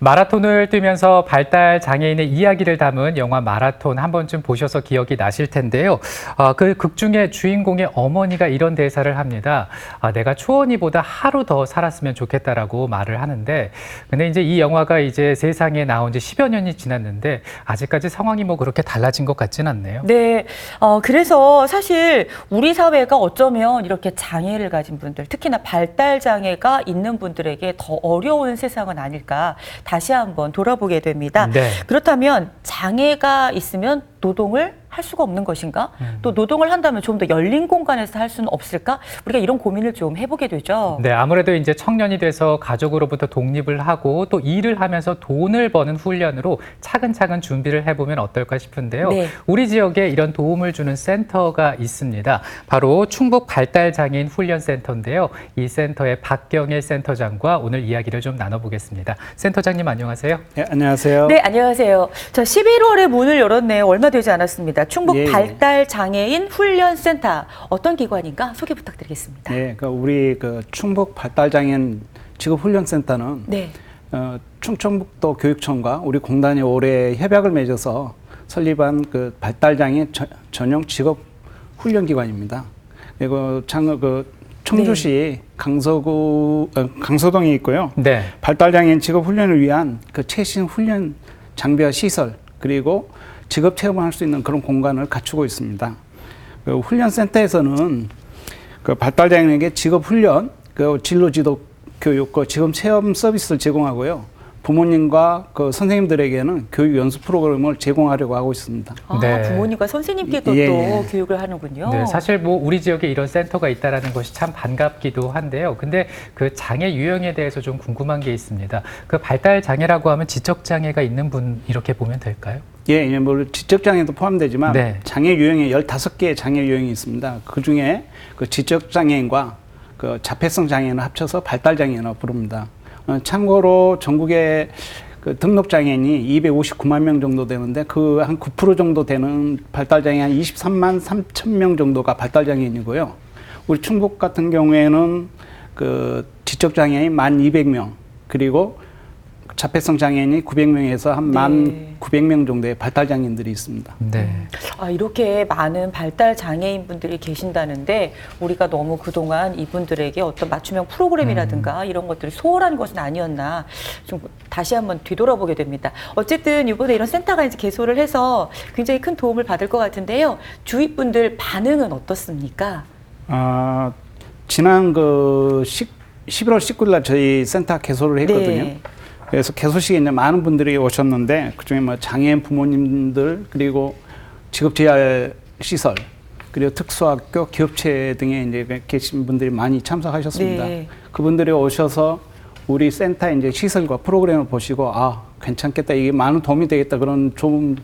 마라톤을 뛰면서 발달 장애인의 이야기를 담은 영화 마라톤 한 번쯤 보셔서 기억이 나실 텐데요. 아, 그극 중에 주인공의 어머니가 이런 대사를 합니다. 아, 내가 초원이보다 하루 더 살았으면 좋겠다라고 말을 하는데, 근데 이제 이 영화가 이제 세상에 나온 지 10여 년이 지났는데, 아직까지 상황이 뭐 그렇게 달라진 것 같진 않네요. 네, 어, 그래서 사실 우리 사회가 어쩌면 이렇게 장애를 가진 분들, 특히나 발달 장애가 있는 분들에게 더 어려운 세상은 아닐까 다시 한번 돌아보게 됩니다. 네. 그렇다면 장애가 있으면 노동을 할 수가 없는 것인가? 또 노동을 한다면 좀 더 열린 공간에서 할 수는 없을까? 우리가 이런 고민을 좀 해보게 되죠. 네, 아무래도 이제 청년이 돼서 가족으로부터 독립을 하고 또 일을 하면서 돈을 버는 훈련으로 차근차근 준비를 해보면 어떨까 싶은데요. 네. 우리 지역에 이런 도움을 주는 센터가 있습니다. 바로 충북 발달장애인 훈련센터인데요. 이 센터의 박경일 센터장과 오늘 이야기를 좀 나눠보겠습니다. 센터장님 안녕하세요. 네, 안녕하세요. 네, 안녕하세요. 자, 11월에 문을 열었네요. 얼마 되지 않았습니다. 충북 예, 예. 발달 장애인 훈련 센터 어떤 기관인가 소개 부탁드리겠습니다. 네, 그 우리 그 충북 발달 장애인 직업 훈련 센터는 네. 어, 충청북도 교육청과 우리 공단이 올해 협약을 맺어서 설립한 그 발달 장애 저- 전용 직업 훈련 기관입니다. 그리고 장, 그 청주시 강서구 어, 강서동에 있고요. 네. 발달 장애인 직업 훈련을 위한 그 최신 훈련 장비와 시설 그리고 직업 체험을 할수 있는 그런 공간을 갖추고 있습니다. 그 훈련센터에서는 그 발달장애인에게 직업 훈련, 그 진로 지도 교육, 그 직업 체험 서비스를 제공하고요. 부모님과 그 선생님들에게는 교육 연수 프로그램을 제공하려고 하고 있습니다. 아, 네. 부모님과 선생님께도 예, 또 예. 교육을 하는군요. 네, 사실 뭐 우리 지역에 이런 센터가 있다라는 것이 참 반갑기도 한데요. 근데 그 장애 유형에 대해서 좀 궁금한 게 있습니다. 그 발달 장애라고 하면 지적 장애가 있는 분 이렇게 보면 될까요? 예, 예, 뭐 지적 장애도 포함되지만 네. 장애 유형에 15개의 장애 유형이 있습니다. 그 중에 그 지적 장애인과 그 자폐성 장애인을 합쳐서 발달 장애인으로 부릅니다. 어, 참고로 전국에 그 등록 장애인이 259만 명 정도 되는데 그 한 9% 정도 되는 발달 장애 한 23만 3천 명 정도가 발달 장애인이고요. 우리 충북 같은 경우에는 그 지적 장애인 1만 200명 그리고 자폐성 장애인이 900명에서 한만 네. 900명 정도의 발달 장애인들이 있습니다. 네. 아, 이렇게 많은 발달 장애인 분들이 계신다는데 우리가 너무 그동안 이분들에게 어떤 맞춤형 프로그램이라든가 이런 것들이 소홀한 것은 아니었나 좀 다시 한번 뒤돌아보게 됩니다. 어쨌든 이번에 이런 센터가 이제 개소를 해서 굉장히 큰 도움을 받을 것 같은데요. 주위 분들 반응은 어떻습니까? 아, 지난 그 10, 11월 19일 날 저희 센터 개소를 했거든요. 네. 그래서 개소식에 이제 많은 분들이 오셨는데 그중에 뭐 장애인 부모님들 그리고 직업재활 시설 그리고 특수학교 기업체 등에 이제 계신 분들이 많이 참석하셨습니다. 네. 그분들이 오셔서 우리 센터 이제 시설과 프로그램을 보시고 아 괜찮겠다 이게 많은 도움이 되겠다 그런 좋은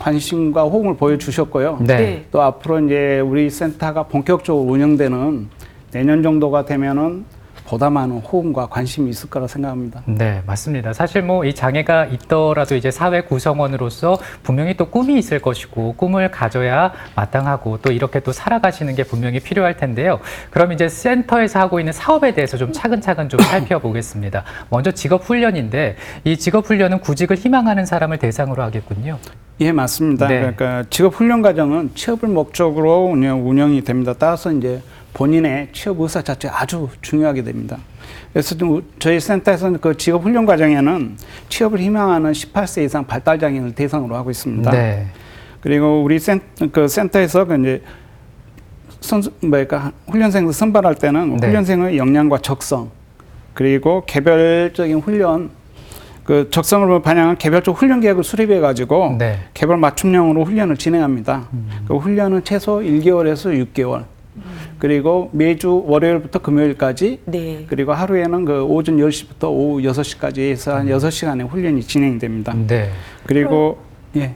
관심과 호응을 보여주셨고요. 네. 네. 또 앞으로 이제 우리 센터가 본격적으로 운영되는 내년 정도가 되면은 보다 많은 호응과 관심이 있을 거라 생각합니다. 네, 맞습니다. 사실 뭐 이 장애가 있더라도 이제 사회 구성원으로서 분명히 또 꿈이 있을 것이고 꿈을 가져야 마땅하고 또 이렇게 또 살아가시는 게 분명히 필요할 텐데요. 그럼 이제 센터에서 하고 있는 사업에 대해서 좀 차근차근 좀 살펴보겠습니다. 먼저 직업 훈련인데 이 직업 훈련은 구직을 희망하는 사람을 대상으로 하겠군요. 예, 맞습니다. 네. 그러니까 직업 훈련 과정은 취업을 목적으로 운영, 운영이 됩니다. 따라서 이제 본인의 취업 의사 자체가 아주 중요하게 됩니다. 그래서 좀 저희 센터에서는 그 직업 훈련 과정에는 취업을 희망하는 18세 이상 발달 장애인을 대상으로 하고 있습니다. 네. 그리고 우리 센, 그 센터에서 그 이제 선수, 뭐랄까, 훈련생을 선발할 때는 네. 훈련생의 역량과 적성, 그리고 개별적인 훈련, 그 적성을 반영한 개별적 훈련 계획을 수립해 가지고 네. 개별 맞춤형으로 훈련을 진행합니다. 그 훈련은 최소 1개월에서 6개월. 그리고 매주 월요일부터 금요일까지 네. 그리고 하루에는 그 오전 10시부터 오후 6시까지 해서 한 6시간의 훈련이 진행됩니다. 네. 그리고 예.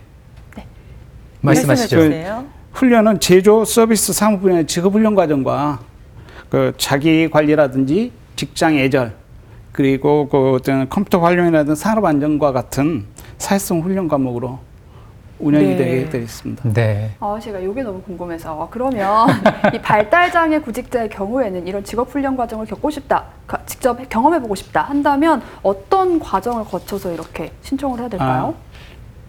말씀하시죠. 말씀해 주세요. 훈련은 제조 서비스 사무 분야의 직업 훈련 과정과 그 자기 관리라든지 직장 애절 그리고 그 어떤 컴퓨터 활용이라든지 산업 안전과 같은 사회성 훈련 과목으로 운영이 네. 되게 되어 있습니다. 네. 아, 제가 이게 너무 궁금해서 그러면 이 발달장애 구직자의 경우에는 이런 직업훈련 과정을 겪고 싶다, 가- 직접 경험해보고 싶다 한다면 어떤 과정을 거쳐서 이렇게 신청을 해야 될까요?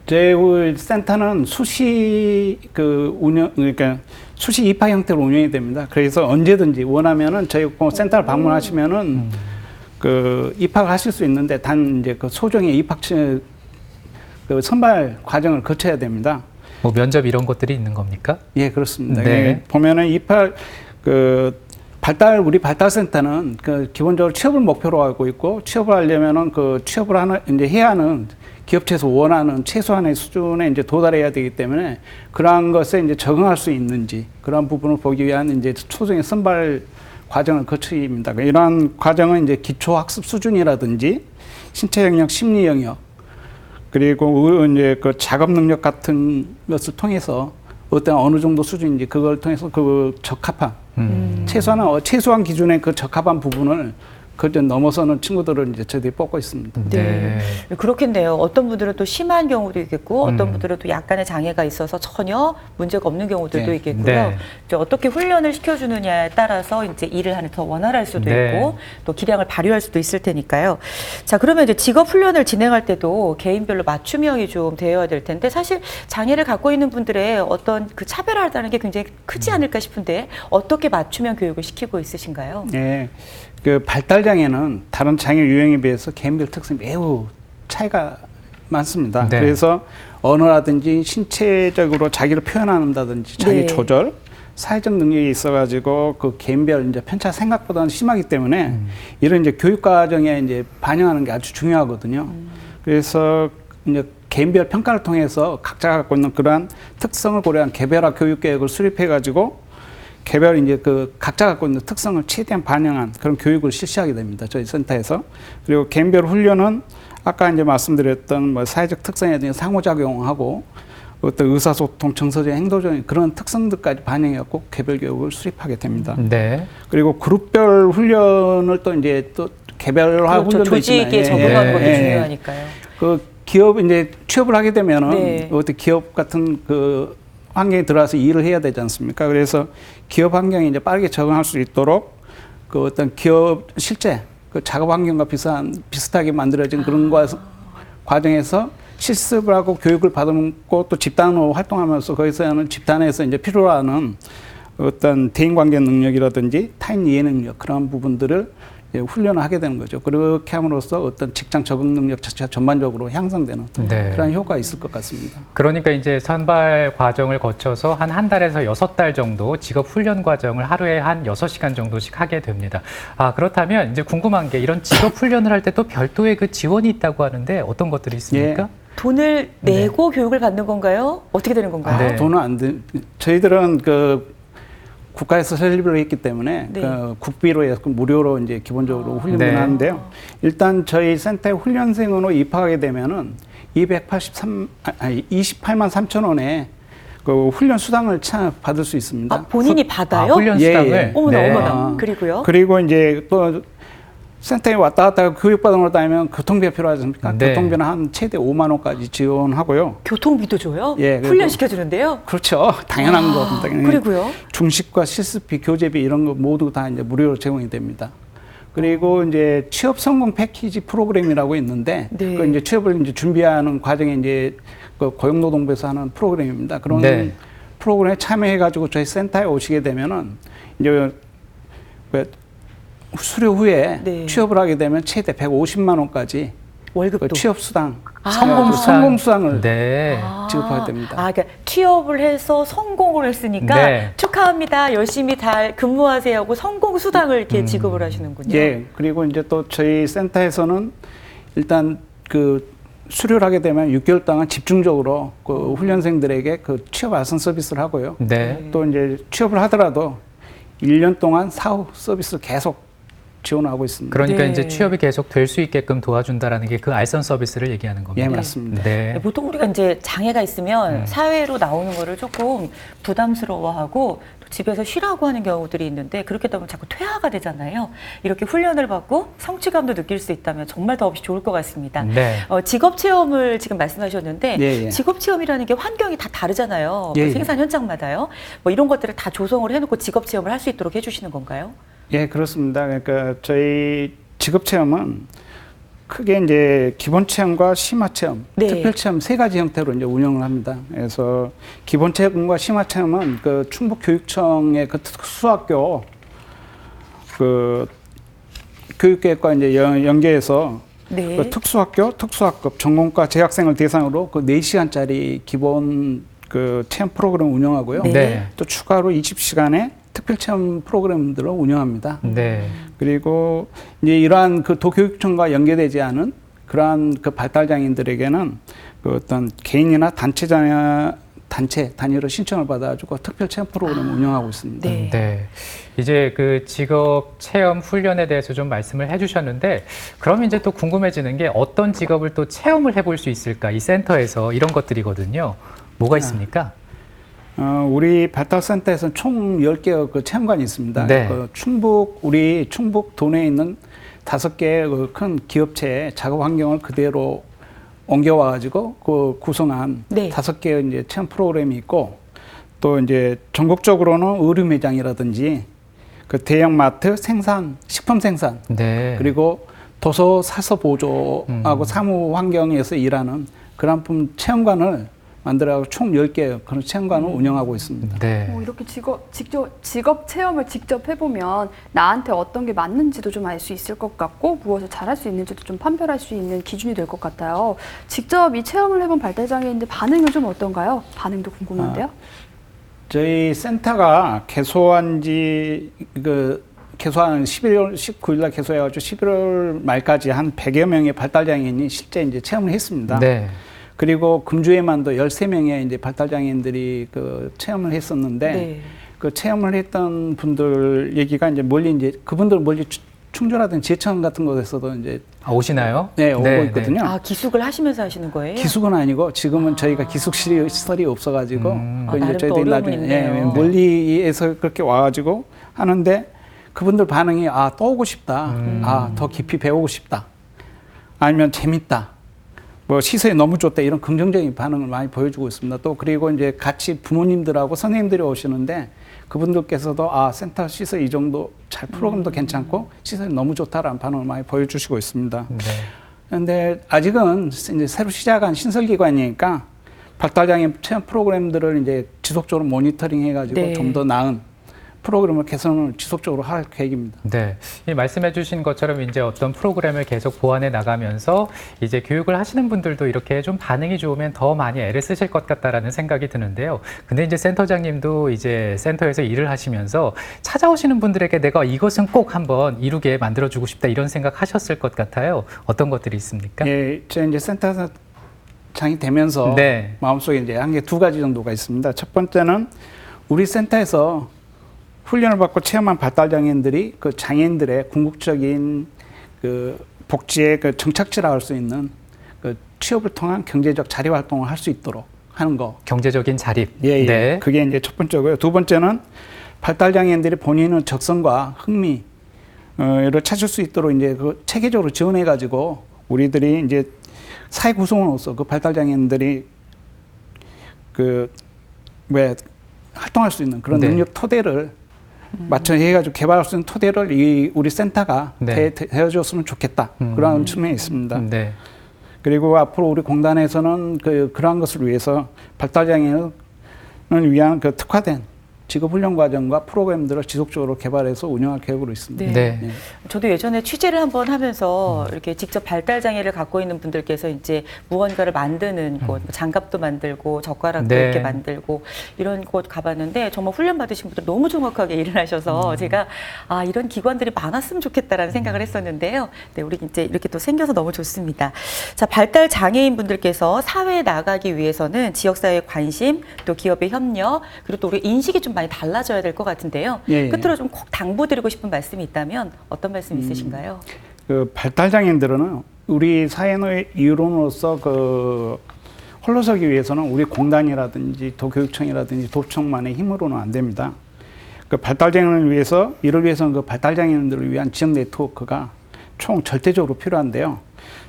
제 센터는 수시 그 운영 그러니까 수시 입학 형태로 운영이 됩니다. 그래서 언제든지 원하면은 저희 그 센터를 방문하시면은 그 입학하실 수 있는데 단 이제 그 소정의 입학 그 선발 과정을 거쳐야 됩니다. 뭐 면접 이런 것들이 있는 겁니까? 예, 그렇습니다. 네. 예, 보면은 입학 그 발달 우리 발달센터는 그 기본적으로 취업을 목표로 하고 있고 취업을 하려면은 그 취업을 하는 이제 해야 하는 기업체에서 원하는 최소한의 수준에 이제 도달해야 되기 때문에 그러한 것에 이제 적응할 수 있는지 그러한 부분을 보기 위한 이제 초중의 선발 과정을 거쳐입니다. 이러한 과정은 이제 기초 학습 수준이라든지 신체 영역, 심리 영역 그리고 의- 이제 그 작업 능력 같은 것을 통해서 어떤 어느 정도 수준인지 그걸 통해서 그 적합한 음. 최소한 어, 최소한 기준의 그 적합한 부분을 그저 넘어서는 친구들을 이제 저희들이 뽑고 있습니다. 네. 그렇겠네요. 어떤 분들은 또 심한 경우도 있겠고 어떤 음. 분들은 또 약간의 장애가 있어서 전혀 문제가 없는 경우들도 네. 있겠고요. 네. 이제 어떻게 훈련을 시켜주느냐에 따라서 이제 일을 하는 더 원활할 수도 네. 있고 또 기량을 발휘할 수도 있을 테니까요. 자 그러면 이제 직업 훈련을 진행할 때도 개인별로 맞춤형이 좀 되어야 될 텐데 사실 장애를 갖고 있는 분들의 어떤 그 차별화라는 게 굉장히 크지 음. 않을까 싶은데 어떻게 맞춤형 교육을 시키고 있으신가요? 예, 그 발달 장애는 다른 장애 유형에 비해서 개인별 특성이 매우 차이가 많습니다. 네. 그래서 언어라든지 신체적으로 자기를 표현한다든지 자기 네. 조절, 사회적 능력이 있어가지고 그 개인별 이제 편차 생각보다는 심하기 때문에 음. 이런 이제 교육 과정에 이제 반영하는 게 아주 중요하거든요. 그래서 이제 개인별 평가를 통해서 각자가 갖고 있는 그러한 특성을 고려한 개별화 교육 계획을 수립해 가지고 개별 이제 그 각자 갖고 있는 특성을 최대한 반영한 그런 교육을 실시하게 됩니다. 저희 센터에서 그리고 개인별 훈련은 아까 이제 말씀드렸던 뭐 사회적 특성에 대한 상호작용하고 어떤 의사소통, 정서적, 행동적인 그런 특성들까지 반영해갖고 개별 교육을 수립하게 됩니다. 네. 그리고 그룹별 훈련을 또 이제 또 개별화 그렇죠. 훈련도 있지만 조직에 예, 적응하는 예, 것도 예, 예. 중요하니까요. 그 기업 이제 취업을 하게 되면은 네. 어떤 기업 같은 그 환경에 들어와서 일을 해야 되지 않습니까? 그래서 기업 환경에 이제 빠르게 적응할 수 있도록 그 어떤 기업 실제 그 작업 환경과 비슷한 비슷하게 만들어진 그런 과, 과정에서 실습을 하고 교육을 받고 또 집단으로 활동하면서 거기서는 집단에서 이제 필요로 하는 어떤 대인 관계 능력이라든지 타인 이해 능력 그런 부분들을 이제 훈련을 하게 되는 거죠. 그렇게 함으로써 어떤 직장 적응 능력 자체가 전반적으로 향상되는 네. 그런 효과가 있을 것 같습니다. 그러니까 이제 선발 과정을 거쳐서 한 한 달에서 여섯 달 정도 직업 훈련 과정을 하루에 한 여섯 시간 정도씩 하게 됩니다. 아, 그렇다면 이제 궁금한 게 이런 직업 훈련을 할 때 또 별도의 그 지원이 있다고 하는데 어떤 것들이 있습니까? 돈을 네. 내고 교육을 받는 건가요? 어떻게 되는 건가요? 네. 아, 돈은 안 드. 저희들은 그 국가에서 설립을 했기 때문에 네. 그 국비로 해서 무료로 이제 기본적으로 훈련을 네. 하는데요. 일단 저희 센터에 훈련생으로 입학하게 되면은 283 아, 아니 28만 3천 원에 그 훈련 수당을 차 받을 수 있습니다. 아, 본인이 받아요? 아, 훈련 예, 수당을. 예. 어머나 네. 어머나. 아. 그리고요. 그리고 이제 또 센터에 왔다 갔다 교육받으러 다니면 교통비가 필요하지 않습니까? 네. 교통비는 한 최대 5만 원까지 지원하고요. 교통비도 줘요? 예, 그래도- 훈련 시켜 주는데요? 그렇죠. 당연한 아, 겁니다. 그리고요. 중식과 실습비, 교재비 이런 거 모두 다 이제 무료로 제공이 됩니다. 그리고 이제 취업 성공 패키지 프로그램이라고 있는데 네. 그 이제 취업을 이제 준비하는 과정에 이제 그 고용노동부에서 하는 프로그램입니다. 그런 네. 프로그램에 참여해 가지고 저희 센터에 오시게 되면은 이제 그 수료 후에 네. 취업을 하게 되면 최대 150만 원까지 그 월급도. 취업 수당, 아. 성공 수당. 성공 수당을 네. 아. 지급하게 됩니다. 아, 그러니까 취업을 해서 성공을 했으니까 네. 축하합니다. 열심히 잘 근무하세요 하고 성공 수당을 이렇게 음. 지급을 하시는군요. 예, 그리고 이제 또 저희 센터에서는 일단 그 수료를 하게 되면 6개월 동안 집중적으로 그 훈련생들에게 그 취업 알선 서비스를 하고요. 네. 또 이제 취업을 하더라도 1년 동안 사후 서비스를 계속 지원하고 있습니다. 그러니까 네. 이제 취업이 계속 될 수 있게끔 도와준다라는 게 그 알선 서비스를 얘기하는 겁니다. 예, 맞습니다. 네. 보통 우리가 이제 장애가 있으면 음. 사회로 나오는 거를 조금 부담스러워하고 또 집에서 쉬라고 하는 경우들이 있는데 그렇게 되면 자꾸 퇴화가 되잖아요. 이렇게 훈련을 받고 성취감도 느낄 수 있다면 정말 더없이 좋을 것 같습니다. 네. 어, 직업 체험을 지금 말씀하셨는데 예, 예. 직업 체험이라는 게 환경이 다 다르잖아요. 그 예, 예. 생산 현장마다요. 뭐 이런 것들을 다 조성을 해놓고 직업 체험을 할 수 있도록 해주시는 건가요? 예, 그렇습니다. 그러니까 저희 직업 체험은 크게 이제 기본 체험과 심화 체험, 네. 특별 체험 세 가지 형태로 이제 운영을 합니다. 그래서 기본 체험과 심화 체험은 그 충북 교육청의 그 특수학교 그 교육계획과 이제 연- 연계해서 네. 그 특수학교, 특수학급 전공과 재학생을 대상으로 그 4시간짜리 기본 그 체험 프로그램 운영하고요. 네. 네. 또 추가로 20시간의 특별 체험 프로그램들을 운영합니다. 네. 그리고 이제 이러한 그 도교육청과 연계되지 않은 그러한 그 발달 장애인들에게는 그 어떤 개인이나 단체 자 단체 단위로 신청을 받아가지고 특별 체험 프로그램을 운영하고 있습니다. 네. 네. 이제 그 직업 체험 훈련에 대해서 좀 말씀을 해주셨는데, 그럼 이제 또 궁금해지는 게 어떤 직업을 또 체험을 해볼 수 있을까? 이 센터에서 이런 것들이거든요. 뭐가 있습니까? 어, 우리 발달센터에서는 총 10개의 그 체험관이 있습니다. 네. 그 충북, 우리 충북 도내에 있는 다섯 개의 그 큰 기업체의 작업 환경을 그대로 옮겨와가지고 그 구성한 네. 다섯 개의 이제 체험 프로그램이 있고 또 이제 전국적으로는 의류 매장이라든지 그 대형 마트 생산, 식품 생산 네. 그리고 도서 사서 보조하고 음. 사무 환경에서 일하는 그런 품 체험관을 만들어 총 10개 그런 체험관을 운영하고 있습니다. 네. 뭐 이렇게 직업 직접 직업 체험을 직접 해보면 나한테 어떤 게 맞는지도 좀 알 수 있을 것 같고 무엇을 잘할 수 있는지도 좀 판별할 수 있는 기준이 될 것 같아요. 직접 이 체험을 해본 발달장애인들 반응은 좀 어떤가요? 반응도 궁금한데요. 저희 센터가 개소한 지그 개소한 11월 19일 날 개소해가지고 11월 말까지 한 100여 명의 발달장애인이 실제 이제 체험을 했습니다. 네. 그리고 금주에만도 13명의 이제 발달장애인들이 그 체험을 했었는데 네. 그 체험을 했던 분들 얘기가 이제 멀리 이제 그분들 멀리 추- 충주라든 제천 같은 곳에서도 이제 아, 오시나요? 네, 오고 네, 있거든요. 아 기숙을 하시면서 하시는 거예요? 기숙은 아니고 지금은 아. 저희가 기숙실이 시설이 없어가지고 음. 그 아, 나름 또 어려움이 있네요. 멀리에서 그렇게 와가지고 하는데 그분들 반응이 아 또 오고 싶다, 음. 아더 깊이 배우고 싶다, 아니면 재밌다, 뭐 시설이 너무 좋다 이런 긍정적인 반응을 많이 보여주고 있습니다. 또 그리고 이제 같이 부모님들하고 선생님들이 오시는데 그분들께서도 아 센터 시설 이 정도 잘 프로그램도 괜찮고 시설이 너무 좋다라는 반응을 많이 보여주시고 있습니다. 네. 그런데 아직은 이제 새로 시작한 신설기관이니까 발달장애 체험 프로그램들을 이제 지속적으로 모니터링 해가지고 네. 좀더 나은 프로그램을 개선을 지속적으로 할 계획입니다. 네. 이 말씀해주신 것처럼 이제 어떤 프로그램을 계속 보완해 나가면서 이제 교육을 하시는 분들도 이렇게 좀 반응이 좋으면 더 많이 애를 쓰실 것 같다라는 생각이 드는데요. 근데 이제 센터장님도 이제 센터에서 일을 하시면서 찾아오시는 분들에게 내가 이것은 꼭 한번 이루게 만들어주고 싶다 이런 생각 하셨을 것 같아요. 어떤 것들이 있습니까? 예, 저 이제 센터에서 장이 되면서 네. 마음속에 이제 한개두 가지 정도가 있습니다. 첫 번째는 우리 센터에서 훈련을 받고 체험한 발달장애인들이 그 장애인들의 궁극적인 그 복지의 그 정착지라 할 수 있는 그 취업을 통한 경제적 자리 활동을 할 수 있도록 하는 거. 경제적인 자립. 예, 예. 네. 그게 이제 첫 번째고요. 두 번째는 발달장애인들이 본인의 적성과 흥미, 어,를 찾을 수 있도록 이제 그 체계적으로 지원해가지고 우리들이 이제 사회 구성원으로서 그 발달장애인들이 그 왜 활동할 수 있는 그런 네. 능력 토대를 맞춰 해가지고 개발할 수 있는 토대를 이 우리 센터가 네. 대, 되어줬으면 좋겠다 음. 그런 측면이 있습니다. 네. 그리고 앞으로 우리 공단에서는 그 그러한 것을 위해서 발달장애인을 위한 그 특화된 직업 훈련 과정과 프로그램들을 지속적으로 개발해서 운영할 계획으로 있습니다. 네. 네. 네. 저도 예전에 취재를 한번 음. 하면서 이렇게 직접 발달 장애를 갖고 있는 분들께서 이제 무언가를 만드는 곳, 뭐 장갑도 만들고 젓가락도 음. 네. 이렇게 만들고 이런 곳 가봤는데 정말 훈련 받으신 분들 너무 정확하게 일을 하셔서 음. 제가 아 이런 기관들이 많았으면 좋겠다라는 생각을 했었는데요. 네, 우리 이제 이렇게 또 생겨서 너무 좋습니다. 자, 발달 장애인 분들께서 사회에 나가기 위해서는 지역사회의 관심, 또 기업의 협력, 그리고 또 우리 인식이 좀 많이 많이 달라져야 될 것 같은데요. 예, 예. 끝으로 좀 꼭 당부드리고 싶은 말씀이 있다면 어떤 말씀 음. 있으신가요? 그 발달 장애인들은 우리 사회의 이론으로서 그 홀로서기 위해서는 우리 공단이라든지 도교육청이라든지 도청만의 힘으로는 안 됩니다. 그 발달 장애인을 위해서 이를 위해서는 그 발달 장애인들을 위한 지역 네트워크가 총 절대적으로 필요한데요.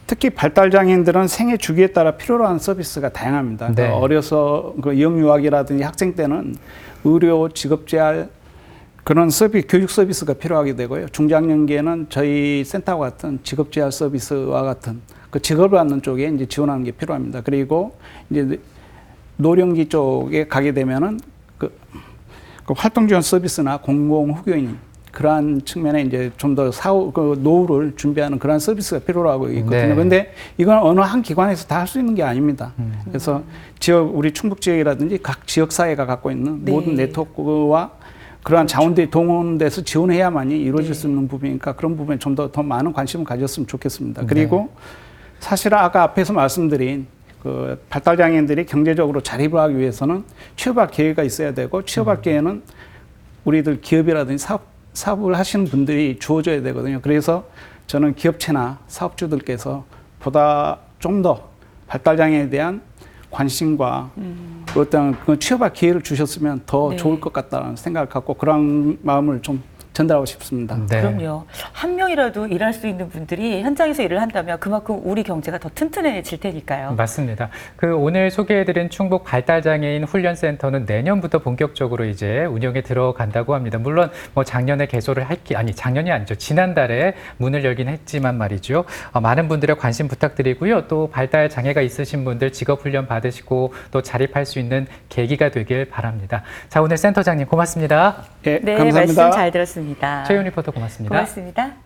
특히 발달 장애인들은 생애 주기에 따라 필요로 하는 서비스가 다양합니다. 네. 그 어려서 그 영유아기라든지 학생 때는 의료, 직업 재활 그런 서비 교육 서비스가 필요하게 되고요. 중장년기에는 저희 센터와 같은 직업 재활 서비스와 같은 그 직업을 갖는 쪽에 이제 지원하는 게 필요합니다. 그리고 이제 노령기 쪽에 가게 되면은 그, 그 활동 지원 서비스나 공공 후교인 그러한 측면에 이제 좀 더 사후 그 노후를 준비하는 그러한 서비스가 필요하고 있거든요. 네. 근데 이건 어느 한 기관에서 다 할 수 있는 게 아닙니다. 음. 그래서 지역 우리 충북 지역이라든지 각 지역 사회가 갖고 있는 네. 모든 네트워크와 그러한 자원들이 동원돼서 지원해야만이 이루어질 네. 수 있는 부분이니까 그런 부분에 좀 더더 많은 관심을 가졌으면 좋겠습니다. 네. 그리고 사실 아까 앞에서 말씀드린 그 발달 장애인들이 경제적으로 자립을 하기 위해서는 취업할 기회가 있어야 되고 취업할 기회는 우리들 기업이라든지 사업, 사업을 하시는 분들이 주어져야 되거든요. 그래서 저는 기업체나 사업주들께서 보다 좀 더 발달 장애에 대한 관심과 어떤 그 취업할 기회를 주셨으면 더 네. 좋을 것 같다는 생각을 갖고 그런 마음을 좀 전달하고 싶습니다. 네. 그럼요. 한 명이라도 일할 수 있는 분들이 현장에서 일을 한다면 그만큼 우리 경제가 더 튼튼해질 테니까요. 맞습니다. 그 오늘 소개해드린 충북 발달장애인 훈련센터는 내년부터 본격적으로 이제 운영에 들어간다고 합니다. 물론 뭐 작년에 개소를 할기 아니 작년이 아니죠. 지난달에 문을 열긴 했지만 말이죠. 어, 많은 분들의 관심 부탁드리고요. 또 발달 장애가 있으신 분들 직업 훈련 받으시고 또 자립할 수 있는 계기가 되길 바랍니다. 자 오늘 센터장님 고맙습니다. 예, 네, 감사합니다. 말씀 잘 들 었습니다. 최윤 리포터 고맙습니다. 고맙습니다.